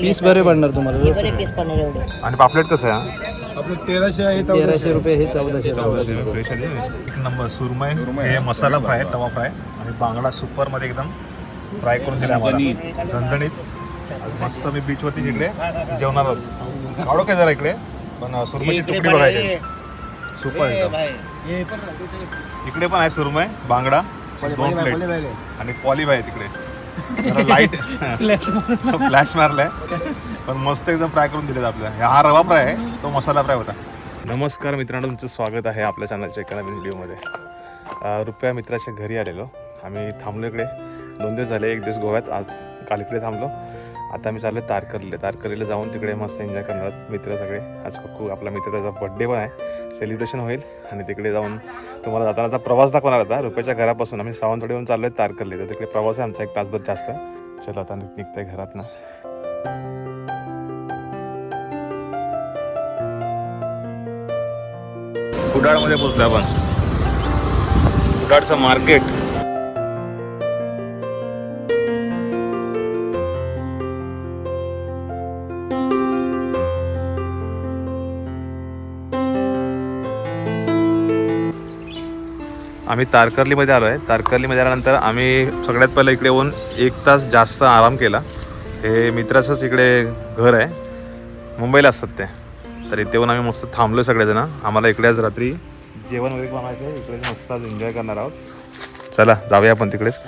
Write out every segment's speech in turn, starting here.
Piece बरे पडणार तुम्हाला बरे पीस पडणार एवढे. आणि पापलेट कसं आहे? आपलं तेराशे आहे तेराशे रुपये हे चौदाशे आहे. एक नंबर सुरमई. हे मसाला फ्राय आहे तवा फ्राय आणि बांगडा सुपरमध्ये एकदम फ्राय करून दिला आम्हाला. झणझणीत. मस्त मी बीच वरती इकडे जेवणार आहोत. काढो काय जरा इकडे? पण सुरमईची तुकडी बघायची. सुपर एकदम. इकडे. पण आहे सुरमई बांगडा दोन प्लेट आणि पॉली आहे तिकडे. लाइट फ्लॅश मारलाय. पण मस्त एकदम फ्राय करून दिलेत आपल्याला हा रवा फ्राय आहे. तो मसाला फ्राय होता. नमस्कार मित्रांनो तुमचं स्वागत आहे आपल्या चॅनलच्या एका नवीन व्हिडिओमध्ये रुपया मित्राच्या घरी आलेलो. आम्ही थांबलो इकडे. दोन दिवस झाले एक दिवस गोव्यात. आज काल इकडे थांबलो. आता मी चाललो तारकर्लीला. तारकर्लीला जाऊन तिकडे मस्त एन्जॉय करणार मित्र सगळे. आज खूप आपला मित्राचा बड्डे पण आहे. सेलिब्रेशन होईल आणि तिकडे जाऊन तुम्हाला जाताना आता प्रवास दाखवणार आता. रुपयाच्या घरापासून आम्ही सावंतवाडीहून चाललो आहे तारकर्ली. तर तिकडे प्रवास आहे आमचा एक तासभर जास्त. चलो आता निघतंय घरात ना. कुडाळमध्ये पोचलो आपण. कुडाळचं मार्केट आम्ही तारकर्लीमध्ये आलो आहे तारकर्लीमध्ये आल्यानंतर आम्ही सगळ्यात पहिलं इकडे येऊन एक तास जास्त आराम केला. हे मित्राचंच इकडे घर आहे. मुंबईला असतात ते. तर इथे येऊन आम्ही मस्त थांबलो सगळेजण. आम्हाला इकडे आज रात्री जेवण वगैरे बनवायचं आहे. इकडे मस्त आज एन्जॉय करणार आहोत. चला जाऊया आपण तिकडेच.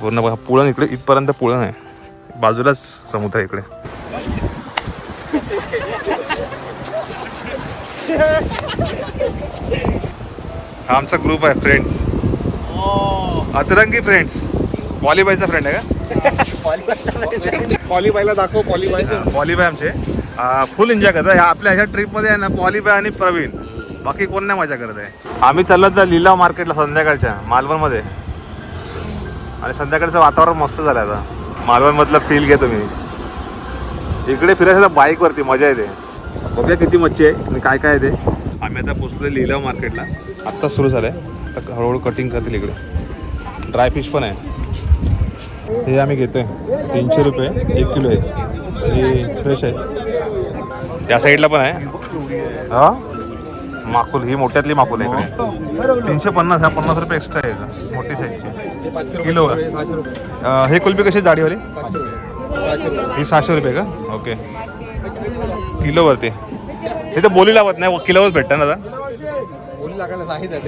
पूर्ण बघा पुळण इकडे इथपर्यंत पुळण आहे. बाजूलाच समुद्र आहे इकडे. हा आमचा ग्रुप आहे फ्रेंड्स अतरंगी फ्रेंड्स पॉलीबाईचा फ्रेंड आहे का? पॉलीबाईला दाखव पॉलीबाई पॉलीबाय आमचे. फुल एन्जॉय करतात. ह्या- आपल्या ह्या ट्रिपमध्ये आहे ना पॉलीबाय आणि प्रवीण. बाकी कोण नाही मजा करत आहे. आम्ही चाललो त्या लिलाव मार्केटला संध्याकाळच्या मालवणमध्ये. आणि संध्याकाळचं वातावरण मस्त झालं आता. मालवणमधलं फील घेतो मी इकडे फिरायचं बाईकवरती मजा येते. बघूया किती मच्छी आहे आणि काय काय आहे ते. आम्ही आता पोचलो लिलाव मार्केटला आत्ताच सुरू झालं आहे आता हळूहळू कटिंग करतील इकडे. ड्राय फिश पण आहे. हे आम्ही घेतो आहे तीनशे रुपये. एक किलो आहे. हे फ्रेश आहे. त्या साईडला पण आहे. हा? माकुल. ही मोठ्यातली माकुल आहे इकडे. तीनशे पन्नास हा पन्नास रुपये एक्स्ट्रा आहे मोठी साईजची किलो हे कुल्फी कशी जाडीवाली? ही सहाशे रुपये का? ओके. किलोवरती. हे तर बोली लावत नाही. किलोवर भेटतं ना आता.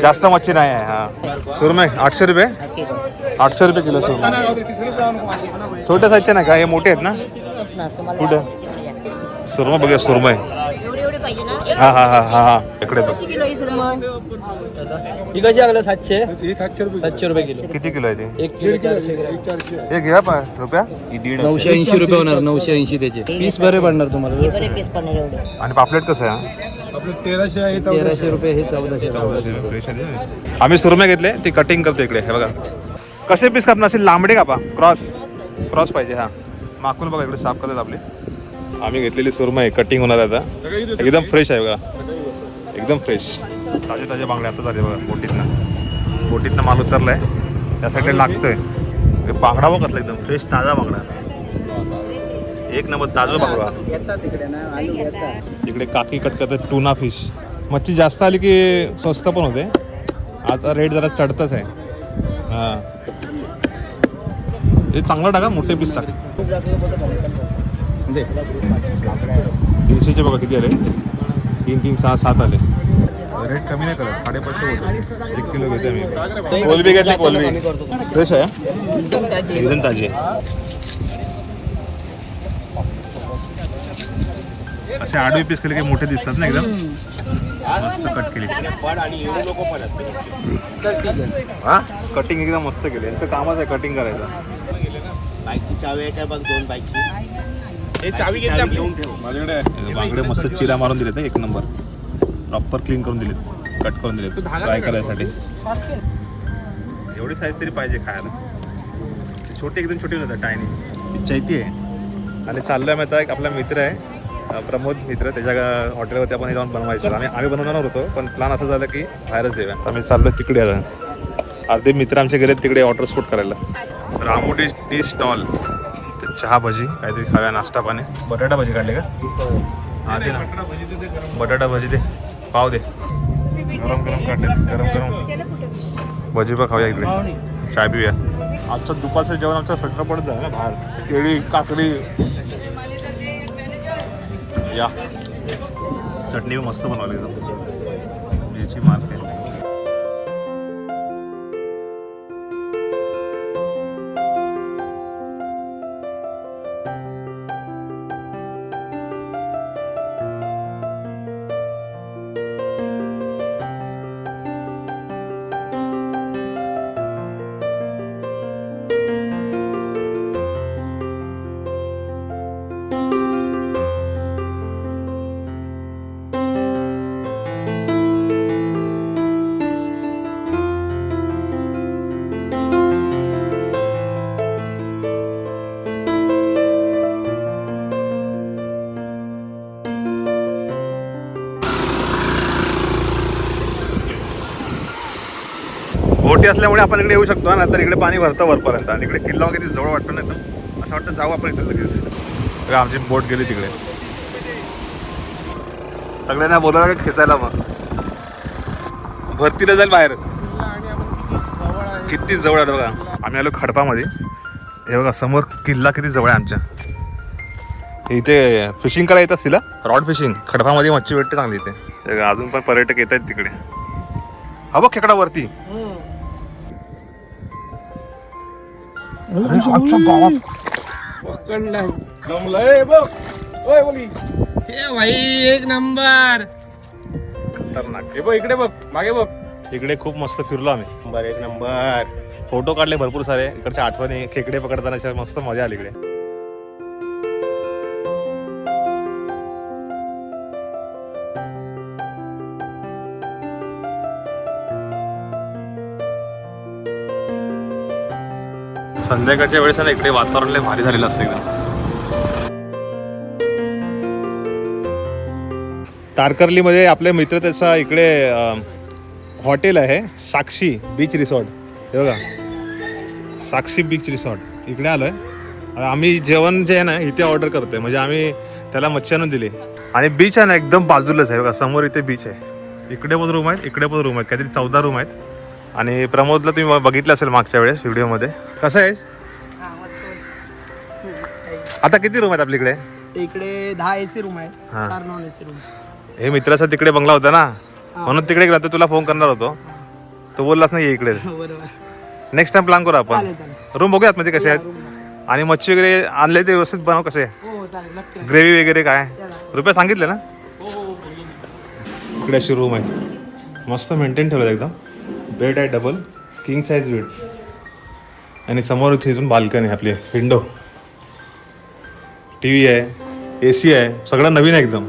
जास्त मच्छी नाही आहे हा. सुरमई आठशे रुपये? आठशे रुपये किलो सुरमई. छोट्या साईजच्या नाही का? हे मोठे आहेत ना? कुठं? सुरमई बघूया एवढे पाहिजे हा हा हा हा हा. इकडे बघ. किलो ही ही कशी लागलं सातशे? ही सातशे रुपये सातशे रुपये किलो. किती किलो आहे ते? एक किलो चारशे ग्रॅम. चारशे. हे घ्या रुपया. नऊशे ऐंशी रुपये होणार नऊशे ऐंशी त्याचे. पीस बरे पडणार हे तुम्हाला बरे पीस पडणार एवढे. आणि पापलेट कसं आहे आपलं तेराशे आहे तेराशे रुपये हे चौदाशे आम्ही सुरमई घेतले ती कटिंग करतो इकडे हे बघा. कसे पीस कापणार असेल? लांबडे कापा. क्रॉस क्रॉस पाहिजे हा. माकून बघा इकडे साफ करतात आपले. आम्ही घेतलेली सुरमई कटिंग होणार आहे आता. एकदम फ्रेश आहे बघा. एकदम फ्रेश ताजे ताजे बांगडे आता झाले बघा बोटीतनं. बोटीतनं माल उतरलाय. त्या साईडला लागतोय बांगडा बघ कसला एकदम फ्रेश ताजा बांगडा. एक नंबर ताजा बांगडा. इकडे काकी कट करतात टुना फिश मच्छी जास्त आली की स्वस्त पण होते. आता रेट जरा चढतच आहे. हां. हे चांगलं टाका मोठे पीस टाक. तीनशेचे बघा किती आले? तीन तीन सहा सात आले. रेट कमी नाही करत साडेपाचशे होते. एक किलो घेते आम्ही कोलबी घेतली कोलबी. फ्रेश आहे एकदम ताजी असे आडवे पीस केले की मोठे दिसतात ना एकदम? मस्त कट केली. हा? कटिंग एकदम मस्त केली. यांचं कामच आहे कटिंग करायचं. बाईकची चावी आहे काय बघ दोन बाईकची. हे चावी घेतली घेऊन ठेव. माझ्याकडे बांगडे मस्त चिरा मारून दिलेत एक नंबर. प्रॉपर क्लीन करून दिलेत. कट करून दिलेत. फ्राय करायसाठी. एवढी साईज तरी पाहिजे खायला. ते छोटे एकदम छोटे होतात टायनी चैती आहे. आणि चाललोय मी आता एक आपला मित्र आहे. प्रमोद मित्र त्याच्या हॉटेलवरती आपण हे जाऊन बनवायचं. आम्ही आम्ही बनवणार होतो पण प्लॅन असं झालं की बाहेरच येऊया. आम्ही चाललो तिकडे आता. अर्धे मित्र आमचे गेले तिकडे वॉटर स्पोर्ट करायला. रामो डिश टी स्टॉल. ते चहा भजी काहीतरी खाव्या नाश्ता पाणी. बटाटा भजी काढले का? हा दे ना. बटाटा भजी दे. पाव दे. गरम गरम काढले गरम गरम. भजी पण खाऊया इकडे. चाय पिऊया. आजचं दुपारचं जेवण आमचं फटका पडत आहे ना बाहेर. केळी काकडी. या. चटणी मस्त बनवली एकदम मिरची मारते मोठी असल्यामुळे आपण इकडे येऊ शकतो ना तर इकडे पाणी भरतं वरपर्यंत. आणि इकडे किल्ला वगैरे जवळ वाटतं ना एकदम असं वाटतं जाऊ आपण इकडे लगेच. आमची बोट गेली तिकडे. सगळ्यांना बोलायला का खेचायला मग. भरतीला जाईल बाहेर. किती जवळ आहे बघा. आम्ही आलो खडपामध्ये. हे बघा समोर किल्ला किती जवळ आहे आमच्या. इथे फिशिंग करायला येत असतील रॉड फिशिंग खडपामध्ये मच्छी भेटते चांगली इथे. अजून पण पर्यटक येत आहेत तिकडे. हा बघ खेकडा वरती पकडलाय जमलंय बघ ओय बोली ए भाई एक नंबर खतरनाक हे बघ इकडे बघ मागे बघ इकडे खूप मस्त फिरलो आम्ही नंबर एक नंबर फोटो काढले भरपूर सारे इकडच्या आठवणी खेकडे पकडताना अशा मस्त मजा आली इकडे संध्याकाळच्या वेळेस ना इकडे वातावरण लय भारी झालेलं असतं एकदम. तारकर्लीमध्ये आपले मित्र त्याचा इकडे हॉटेल आहे साक्षी बीच रिसॉर्ट. हे बघा. Sakshi beach resort. इकडे आलो आहे आम्ही जेवण जे आहे ना इथे ऑर्डर करतोय. म्हणजे आम्ही त्याला मच्छी आणून दिली. आणि बीच आहे ना एकदम बाजूलाच आहे. बघा समोर इथे बीच आहे. इकडे पण रूम आहेत इकडे पण रूम आहेत. काहीतरी चौदा रूम आहेत. आणि प्रमोदला तुम्ही बघितलं असेल मागच्या वेळेस व्हिडिओमध्ये. कसं आहे. आता किती रूम आहेत आपल्याकडे? इकडे दहा एसी रूम आहेत हा. चार नॉन एसी रूम हे मित्राचा तिकडे बंगला होता ना? म्हणून तिकडे गेला तर तुला फोन करणार होतो. तो बोललाच नाही इकडे. बरोबर. नेक्स्ट टाइम प्लॅन करू आपण. चालेल चालेल. रूम बघूयात मध्ये कसे आहेत. आणि मच्छी वगैरे आणले ते व्यवस्थित बनव कसे. हो चालेल नक्की ग्रेव्ही वगैरे काय? रुपये सांगितले ना? इकडे अशी रूम आहे. मस्त मेंटेन ठेवलं एकदम. बेड आहे डबल किंग साईज बेड आणि समोर इथे इथून बाल्कनी आपली विंडो टी व्ही आहे ए सी आहे सगळं नवीन आहे एकदम.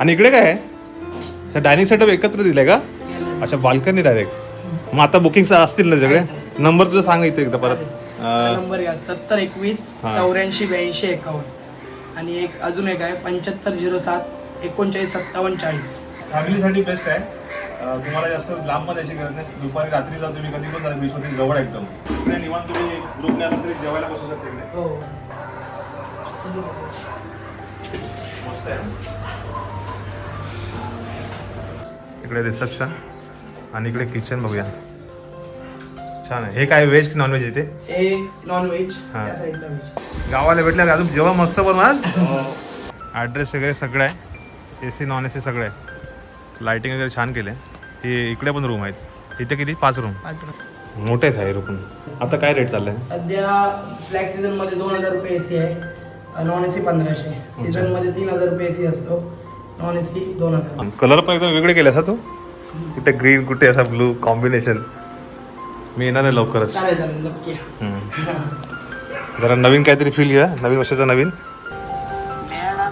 आणि इकडे काय आहे? डायनिंग सेटअप एकत्र दिलंय का? अच्छा बाल्कनी डायरेक्ट मग आता बुकिंग असतील ना सगळे नंबर तुझा सांग इथे एकदा परत. नंबर घ्या. सत्तर एकवीस. चौऱ्याऐंशी ब्याऐंशी एकावन्न. आणि एक अजून एक आहे पंच्याहत्तर झिरो सात एकोणचाळीस सत्तावन्न चाळीस. फॅमिलीसाठी बेस्ट आहे. तुम्हाला जास्त लांब पण यायची गरज नाही. दुपारी रात्री जा तुम्ही कधी पण जा बीच मध्ये जवळ एकदम. इकडे निवांत तुम्ही ग्रुपने आला तरी जेवायला बसू शकता इकडे. हो. मस्त आहे. इकडे रिसेप्शन आणि इकडे किचन बघूया. छान आहे. हे काय व्हेज की नॉनव्हेज इथे हे नॉन व्हेज हा. त्या साईडला व्हेज गावाला भेटल्या अजून जेव्हा मस्त बनवाल? ॲड्रेस वगैरे सगळं आहे. A C non A C सगळं आहे. लाईटिंग वगैरे छान केलं आहे हे इकडे पण रूम आहेत. इथे किती? पाच रूम पाच मोठे आहेत हे रूम आता काय रेट चाललाय? सध्या स्लॅग सीझनमध्ये दोन हजार रुपये एसी आहे. नॉन एसी पंधराशे. सीझनमध्ये तीन हजार रुपये एसी असतो. नॉन एसी दोन हजार कलर पण एकदम वेगळे केले असा तू? कुठे ग्रीन कुठे असा ब्लू कॉम्बिनेशन मी येणार आहे लवकरच. जरा नवीन काहीतरी फील घ्या. नवीन वर्षाचा नवीन.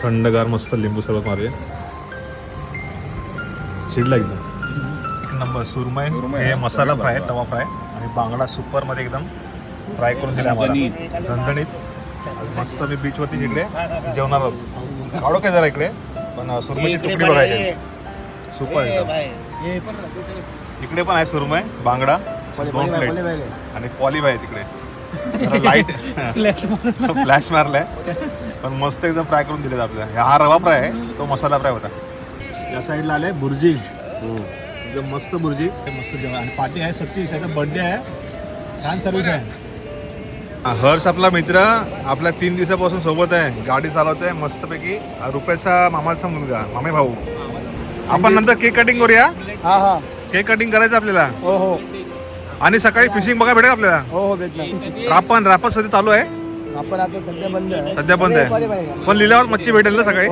थंडगार मस्त लिंबू सरबत मारूया. शिडला एकदम. एक नंबर सुरमई हे मसाला फ्राय तवा फ्राय. आणि बांगडा सुपरमध्ये एकदम फ्राय करून दिला आम्हाला. झणझणीत. मस्त मी बीच वरती इकडे जेवणार आहोत. काढो काय जरा इकडे? पण सुरमईची तुकडी बघायची सुपर एकदम. इकडे. पण आहे सुरमई बांगडा दोन प्लेट आणि पॉलिफ आहे तिकडे. जरा लाइट फ्लॅश मारलाय. पण मस्त एकदम फ्राय करून दिलेत आपल्याला. हा रवा फ्राय आहे तो मसाला फ्राय होता. या साईडला आलाय बुर्जी. एकदम मस्त बुर्जी. मस्त जेवण. आणि पार्टी आहे सतीश याचा बर्थडे आहे. छान सर्विस आहे. हा, हर्ष आपला मित्र आपल्या तीन दिवसापासून सोबत आहे. गाडी चालवतोय मस्तपैकी. रुपयाचा मामाचा मुलगा मामे भाऊ. आपण नंतर केक कटिंग करूया? हा हा. केक कटिंग करायचं आपल्याला? हो हो. आणि सकाळी फिशिंग बघा भेटेल आपल्याला? हो हो भेटणार. रापण रापण सध्या चालू आहे. आपण आता सध्या बंद आहे. सध्या बंद आहे. पण लिलावात मच्छी भेटेल ना सकाळी?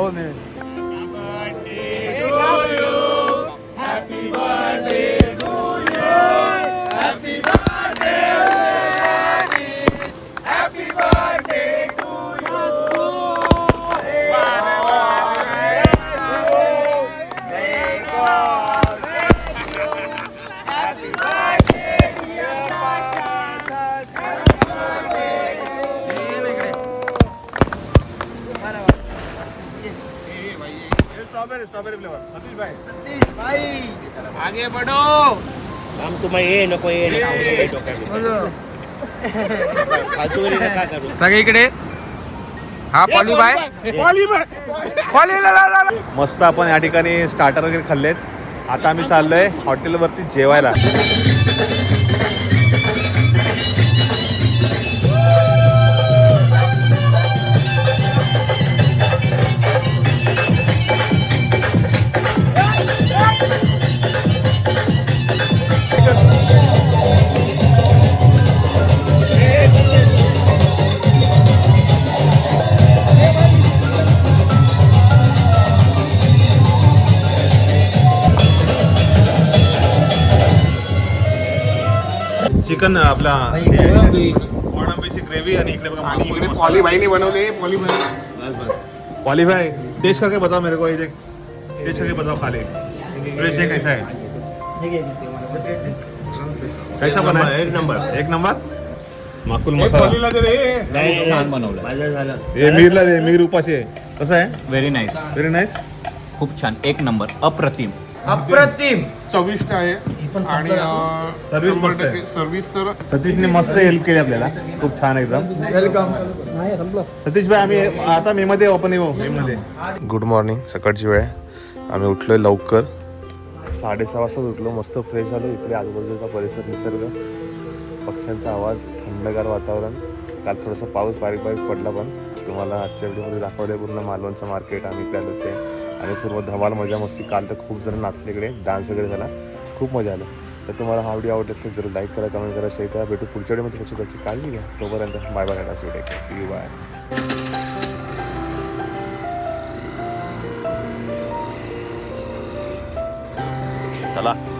स्ट्रॉबेरी स्ट्रॉबेरी फ्लेवर सतीश भाई आगे बढ़ो। आम तुम्हाला ये नको सगळीकडे हा पॉली बाय। मस्त आपण या ठिकाणी स्टार्टर वगैरे खाल्लेत. आता आम्ही चाललोय हॉटेलवरती जेवायला. चिकन आपला कोळंबीची ग्रेव्ही आणि इकडे बघा इकडे पॉली भाईने बनवले पॉली भाई पॉली भाई टेस्ट करके बताओ मेरे को ये देख टेस्ट करके बताओ खा ले फ्रेश है कैसा है? कैसा बना है? एक नंबर. एक नंबर? माकुल मसाला. पॉलीला दे रे. नाही छान बनवलं हे मीरला दे मीर उपाशी आहे. कसं आहे? व्हेरी नाईस व्हेरी नाईस खूप छान. एक नंबर अप्रतिम. अप्रतिम. चविष्ट आहे. आणि मस्त आहे. सर्व्हिस तर सतीशने मस्त हेल्प केली आपल्याला. खूप छान एकदम. वेलकम सतीश भाई आम्ही आता मे मध्ये ओपन येऊ मे मध्ये. गुड मॉर्निंग सकाळची वेळ आहे. आम्ही उठलोय लवकर. साडेसहा वाजता उठलो. मस्त फ्रेश झालो इकडे आजूबाजूचा परिसर निसर्ग. पक्ष्यांचा आवाज थंडगार वातावरण. काल थोडासा पाऊस बारीक बारीक पडला पण तुम्हाला आजच्या व्हिडिओमध्ये दाखवले पूर्ण मालवणचं मार्केट आम्ही इकडे आलो होते आणि पूर्ण धमाल मजा मस्ती. काल तर खूप जण नाचले इकडे डान्स वगैरे झाला. खूप मजा आलं. तर तुम्हाला हा व्हिडिओ आवडला असेल जरूर लाईक करा कमेंट करा शेअर करा. भेटू पुढच्या व्हिडिओमध्ये फक्त त्याची काळजी घ्या. तोपर्यंत bye bye tata see you bye चला.